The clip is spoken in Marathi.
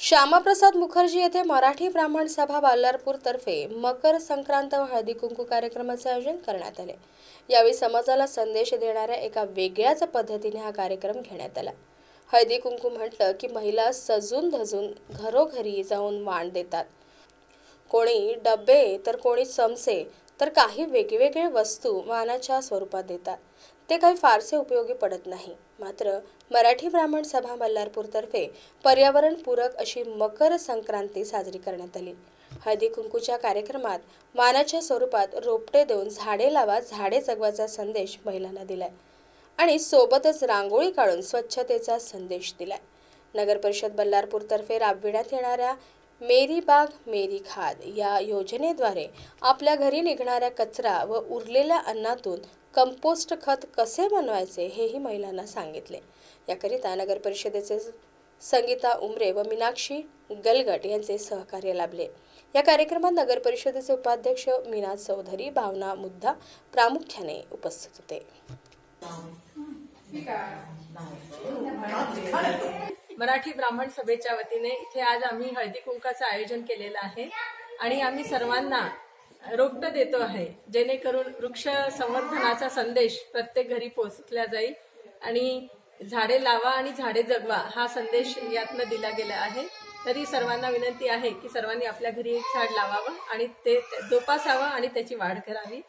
श्यामाप्रसाद मुखर्जी येथे मराठी ब्राह्मण सभा बाल्लारपूर तर्फे मकर संक्रांत व हळदी कुंकू कार्यक्रमाचे आयोजन करण्यात आले. यावेळी समाजाला संदेश देणाऱ्या एका वेगळ्याच पद्धतीने हा कार्यक्रम घेण्यात आला. हळदी कुंकू म्हटलं की महिला सजून धजून घरोघरी जाऊन वाण देतात. कोणी डबे तर कोणी चमसे तर काही वेगवेगळे वस्तू मानाच्या स्वरूपात देतात. ते काही फारसे उपयोगी पडत नाही. मात्र मराठी ब्राह्मण सभा मल्हारपूरतर्फे पर्यावरणपूरक अशी मकर संक्रांती साजरी करण्यात आली. हळदी कुंकूच्या कार्यक्रमात मानाच्या स्वरूपात रोपटे देऊन झाडे लावा झाडे जगवाचा संदेश महिलांना दिलाय. आणि सोबतच रांगोळी काढून स्वच्छतेचा संदेश दिलाय. नगर परिषद बल्लारपूरतर्फे राबविण्यात येणाऱ्या मेरी बाग मेरी खाद या योजनेद्वारे आपल्या घरी निघणाऱ्या कचरा व उरलेल्या अन्नातून कंपोस्ट खत कसे बनवायचे हेही महिलांना सांगितले. याकरिता नगर परिषदेचे संगीता उमरे व मीनाक्षी गलगट यांचे सहकार्य लाभले. या कार्यक्रमात नगर परिषदेचे उपाध्यक्ष मीना चौधरी भावना मुद्दा प्रामुख्याने उपस्थित होते. मराठी ब्राह्मण सभेच्या वतीने इथे आज आम्ही हळदी कुंकाचं आयोजन केलेलं आहे आणि आम्ही सर्वांना रोपटं देतो आहे जेणेकरून वृक्ष संवर्धनाचा संदेश प्रत्येक घरी पोहोचला जाईल आणि झाडे लावा आणि झाडे जगवा हा संदेश यातनं दिला गेला आहे. तरी सर्वांना विनंती आहे की सर्वांनी आपल्या घरी एक झाड लावावं आणि ते जोपासावं आणि त्याची वाढ करावी.